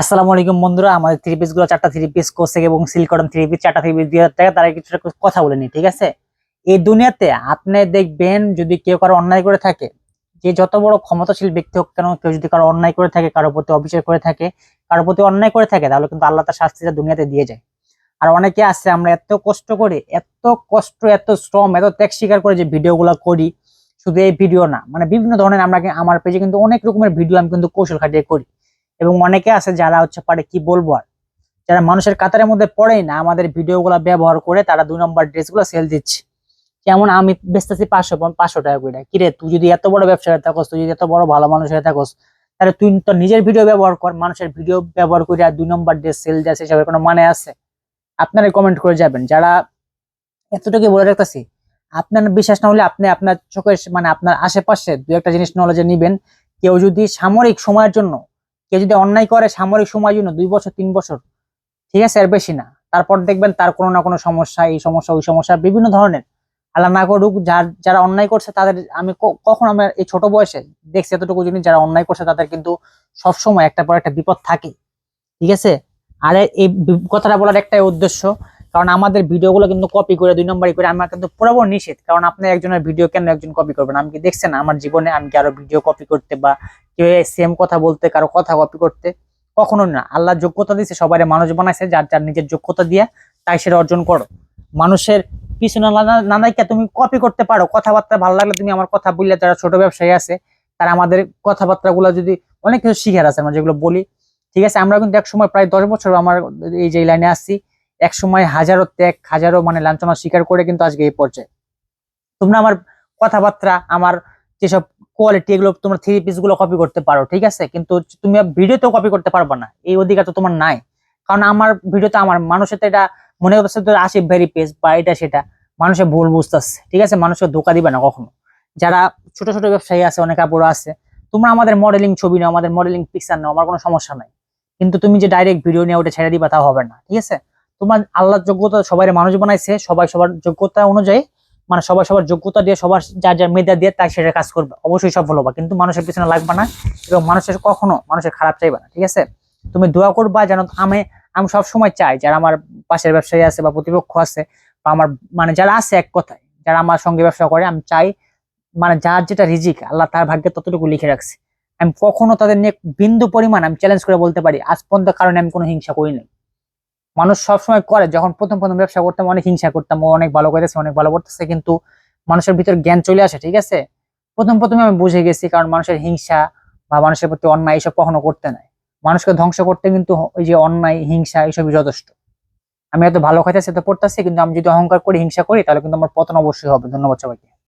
আসসালামু আলাইকুম বন্ধুরা, আমাদের থ্রি পিসগুলো চারটা থ্রি পিস থেকে এবং সিল্ক কটন থ্রি পিস চারটা থ্রি পিস দিয়ে তারা কিছু কথা বলে নি ঠিক আছে? এই দুনিয়াতে আপনি দেখবেন যদি কেউ কারও অন্যায় করে থাকে, যে যত বড় ক্ষমতাশীল ব্যক্তি হোক কেন, কেউ যদি কারও অন্যায় করে থাকে, কারোর প্রতি অবিচার করে থাকে, কারোর প্রতি অন্যায় করে থাকে, তাহলে কিন্তু আল্লাহ তার শাস্তিটা দুনিয়াতে দিয়ে যায়। আর অনেকে আছে, আমরা এত কষ্ট করে, এত কষ্ট, এত শ্রম, এত ত্যাগ স্বীকার করে যে ভিডিওগুলো করি, শুধু এই ভিডিও না মানে বিভিন্ন ধরনের আমরা আমার পেজে কিন্তু অনেক রকমের ভিডিও আমি কিন্তু কৌশল খাটিয়ে করি। এবং অনেকে আছে যারা হচ্ছে পারে কি বলব আর? যারা মানুষের কাতারের মধ্যে পড়েই না, আমাদের ভিডিওগুলো ব্যবহার করে তারা দুই নম্বর ড্রেসগুলো সেল দিচ্ছে। যেমন আমি বেচতেছি পাঁচশো পাঁচশো টাকা করে। কিরে তুই যদি এত বড় ব্যবসা হয়ে থাকস, তুই যদি এত বড় ভালো মানুষ হয়ে থাকস, তাহলে তুই তো নিজের ভিডিও ব্যবহার কর, মানুষের ভিডিও ব্যবহার করে আর দুই নম্বর ড্রেস সেল দেয় সেসবের কোনো মানে আছে? আপনারা কমেন্ট করে যাবেন। যারা এতটুকু বলে রাখতেছি, আপনার বিশ্বাস না হলে আপনি আপনার চোখের মানে আপনার আশেপাশে দু একটা জিনিস নলেজে নিবেন। কেউ যদি সামরিক সময়ের জন্য কেউ যদি অন্যায় করে সামরিক সময়ের জন্য দুই বছর, তিন বছর, ঠিক আছে আর বেশি না। তারপর দেখবেন তার কোনো না কোনো সমস্যা, এই সমস্যা, ওই সমস্যা, বিভিন্ন ধরনের। আল্লাহ না করুক, যার, যারা অন্যায় করছে তাদের, আমি কখন আমার এই ছোট বয়সে দেখছি এতটুকু জিনিস, যারা অন্যায় করছে তাদের কিন্তু সবসময় একটা পর একটা বিপদ থাকে, ঠিক আছে? আর এই কথাটা বলার একটাই উদ্দেশ্য কারণ আমাদের ভিডিওগুলো কিন্তু কপি করে দুই নম্বরই করে, আমার কিন্তু পুরোপুরি নিষেধ। কারণ আপনি একজনের ভিডিও কেন একজন কপি করবেন? আমি কি দেখছেন? আমার জীবনে আমি কি আরও ভিডিও কপি করতে বা কেউ সেম কথা বলতে, কারও কথা কপি করতে? কখনো না। আল্লাহ যোগ্যতা দিয়েছে সবাই মানুষ বানাইছে, যার যার নিজের যোগ্যতা দিয়ে তাই সেটা অর্জন করো। মানুষের পিছনে নানা- নানাইকে তুমি কপি করতে পারো। কথাবার্তা ভালো লাগলে তুমি আমার কথা বললে, যারা ছোট ব্যবসায়ী আছে, তারা আমাদের কথাবার্তা গুলো যদি অনেক কিছু শিখার আছে, আমরা যেগুলো বলি, ঠিক আছে? আমরা কিন্তু এক সময় প্রায় দশ বছর আমার এই যে লাইনে আসছি এক সময় হাজারো ত্যাগ, হাজারো মানে লাঞ্ছনা স্বীকার করে কিন্তু আজকে এই পর্যায়ে। তোমরা আমার কথাবার্তা, আমার যেসব কোয়ালিটি এগুলো তোমরা থ্রি পিসগুলো কপি করতে পারো, ঠিক আছে? কিন্তু তুমি ভিডিওতেও কপি করতে পারবে না। এই অধিকার তো তোমার নাই। কারণ আমার ভিডিওতে আমার মানুষের তো এটা মনে করছে তো আসে ভেরি পেজ বা এটা সেটা। মানুষের ভুল বুঝতেছে, ঠিক আছে? মানুষকে ধোকা দিবে না কখনো। যারা ছোট ছোট ব্যবসায়ী আছে, অনেক কাপড় আছে, তোমরা আমাদের মডেলিং ছবি নাও, আমাদের মডেলিং পিকচার নাও, আমার কোনো সমস্যা নাই। কিন্তু তুমি যে ডাইরেক্ট ভিডিও নিয়ে ওটা ছেড়ে দিবা তা হবে না, ঠিক আছে? তোমার আল্লাহর যোগ্যতা সবাই মানুষ বানাইছে, সবাই সবার যোগ্যতা অনুযায়ী মানে সবাই সবার যোগ্যতা দিয়ে, সবার যার যার মেধা দিয়ে তাই সেটা কাজ করবে। অবশ্যই সফল হবা, কিন্তু মানুষের পিছনে লাগবে না, এবং মানুষের কখনো মানুষের খারাপ চাইবে না, ঠিক আছে? তুমি দোয়া করবা যেন আমি আমি সব সময় চাই, যারা আমার পাশের ব্যবসায়ী আছে বা প্রতিপক্ষ আছে, বা আমার মানে যারা আছে এক কথায়, যারা আমার সঙ্গে ব্যবসা করে, আমি চাই মানে যার যেটা রিজিক, আল্লাহ তার ভাগ্যে ততটুকু লিখে রাখছে। আমি কখনো তাদের নিয়ে বিন্দু পরিমাণ আমি চ্যালেঞ্জ করে বলতে পারি, আজ পর্যন্ত কারণে আমি কোনো হিংসা করি নাই। মানুষ সবসময় করে, যখন প্রথম প্রথম ব্যবসা করতাম, অনেক হিংসা করতাম, ও অনেক ভালো করেছে অনেক ভালো করতেছে, কিন্তু মানুষের ভিতর জ্ঞান চলে আসে, ঠিক আছে? প্রথম প্রথমে আমি বুঝে গেছি, কারণ মানুষের হিংসা বা মানুষের প্রতি অন্যায় এইসব কখনো করতে নাই। মানুষকে ধ্বংস করতে কিন্তু ওই যে অন্যায়, হিংসা এইসবই যথেষ্ট। আমি এত ভালো খাইতেছি তো পড়তেছি, কিন্তু আমি যদি অহংকার করি, হিংসা করি, তাহলে কিন্তু আমার পতন অবশ্যই হবে। ধন্যবাদ সবাইকে।